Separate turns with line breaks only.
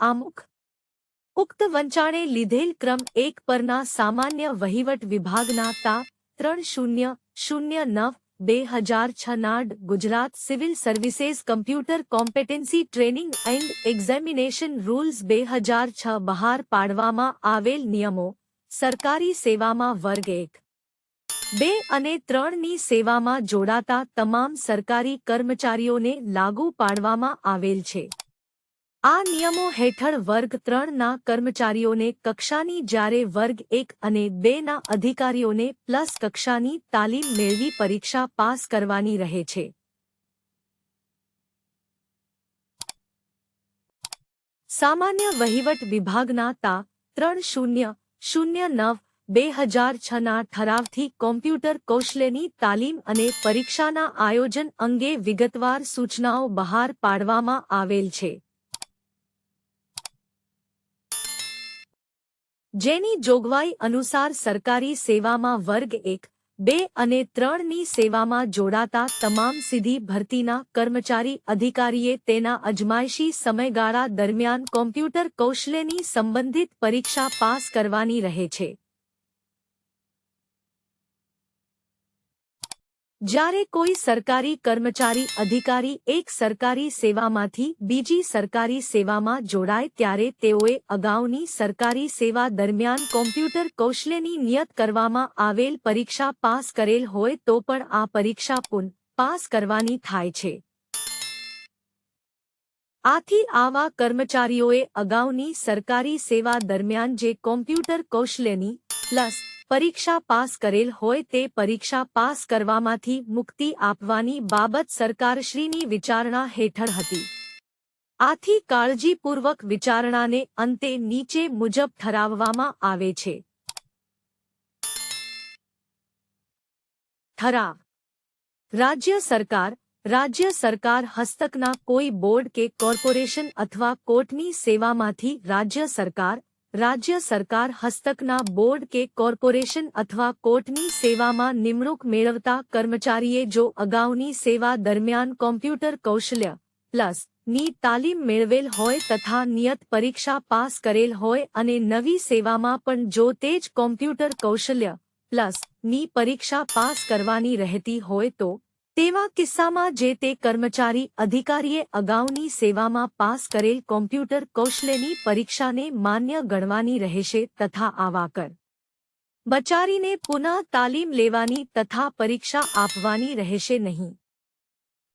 આમુખ. ઉક્ત વંચાણે લીધેલ ક્રમ એક પરના સામાન્ય વહીવટ વિભાગના તા ત્રણ શૂન્ય શૂન્ય નવ બે હજાર છનાડ Gujarat civil services computer competency training and examination rules બે હજાર છ બહાર પાડવામાં આવેલ નિયમો. સરકારી સેવામાં વર્ગ એક. બે અને ત્રણની સેવામાં જોડાતા તમામ સરકારી કર્મચારીઓને લાગુ પાડવામાં આવેલ છે. આ નિયમો હેઠળ વર્ગ ત્રણના કર્મચારીઓને કક્ષાની જ્યારે વર્ગ એક અને બેના અધિકારીઓને પ્લસ કક્ષાની તાલીમ મેળવી પરીક્ષા પાસ કરવાની રહે છે. સામાન્ય વહીવટ વિભાગના તા ત્રણ શૂન્ય શૂન્ય નવ બે હજાર છના ઠરાવથી કોમ્પ્યુટર કૌશલ્યની તાલીમ અને પરીક્ષાના આયોજન અંગે વિગતવાર સૂચનાઓ બહાર પાડવામાં આવેલ છે. જેની જોગવાઈ અનુસાર સરકારી સેવામાં વર્ગ એક, બે અને ત્રણની સેવામાં જોડાતા તમામ સીધી ભરતીના કર્મચારી અધિકારીએ તેના અજમાયશી સમયગાળા દરમિયાન કોમ્પ્યુટર કૌશલ્યની સંબંધિત પરીક્ષા પાસ કરવાની રહે છે. જ્યારે કોઈ સરકારી કર્મચારી, અધિકારી એક સરકારી સેવામાંથી બીજી સરકારી સેવામાં જોડાય ત્યારે તેઓએ અગાઉની સરકારી સેવા દરમિયાન કોમ્પ્યુટર કૌશલ્યની નિયત કરવામાં આવેલ પરીક્ષા પાસ કરેલ હોય તો પણ આ પરીક્ષા પુન પાસ કરવાની થાય છે. આથી આવા કર્મચારીઓએ અગાઉની સરકારી સેવા દરમિયાન જે કોમ્પ્યુટર કૌશલ્યની, પ્લસ પરીક્ષા પાસ કરેલ હોય તે પરીક્ષા પાસ કરવામાંથી મુક્તિ આપવાની બાબત સરકારશ્રીની વિચારણા હેઠળ હતી. આથી કાળજીપૂર્વક વિચારણાને અંતે નીચે મુજબ ઠરાવવામાં આવે છે. ઠરાવ. રાજ્ય સરકાર રાજ્ય સરકાર હસ્તકના કોઈ બોર્ડ કે કોર્પોરેશન અથવા કોર્ટની સેવામાંથી રાજ્ય સરકાર રાજ્ય સરકાર હસ્તકના બોર્ડ કે કોર્પોરેશન અથવા કોર્ટની સેવામાં નિમણૂક મેળવતા કર્મચારીએ જો અગાઉની સેવા દરમિયાન કોમ્પ્યુટર કૌશલ્ય પ્લસની તાલીમ મેળવેલ હોય તથા નિયત પરીક્ષા પાસ કરેલ હોય અને નવી સેવામાં પણ જો તે જ કોમ્પ્યુટર કૌશલ્ય પ્લસની પરીક્ષા પાસ કરવાની રહેતી હોય તો તેવા કિસ્સામાં જે તે કર્મચારી અધિકારીએ અગાઉની સેવામાં પાસ કરેલ કોમ્પ્યુટર કૌશલ્યની પરીક્ષાને માન્ય ગણવાની રહેશે તથા આવા કર. બચારીને પુનઃ તાલીમ લેવાની તથા પરીક્ષા આપવાની રહેશે નહીં.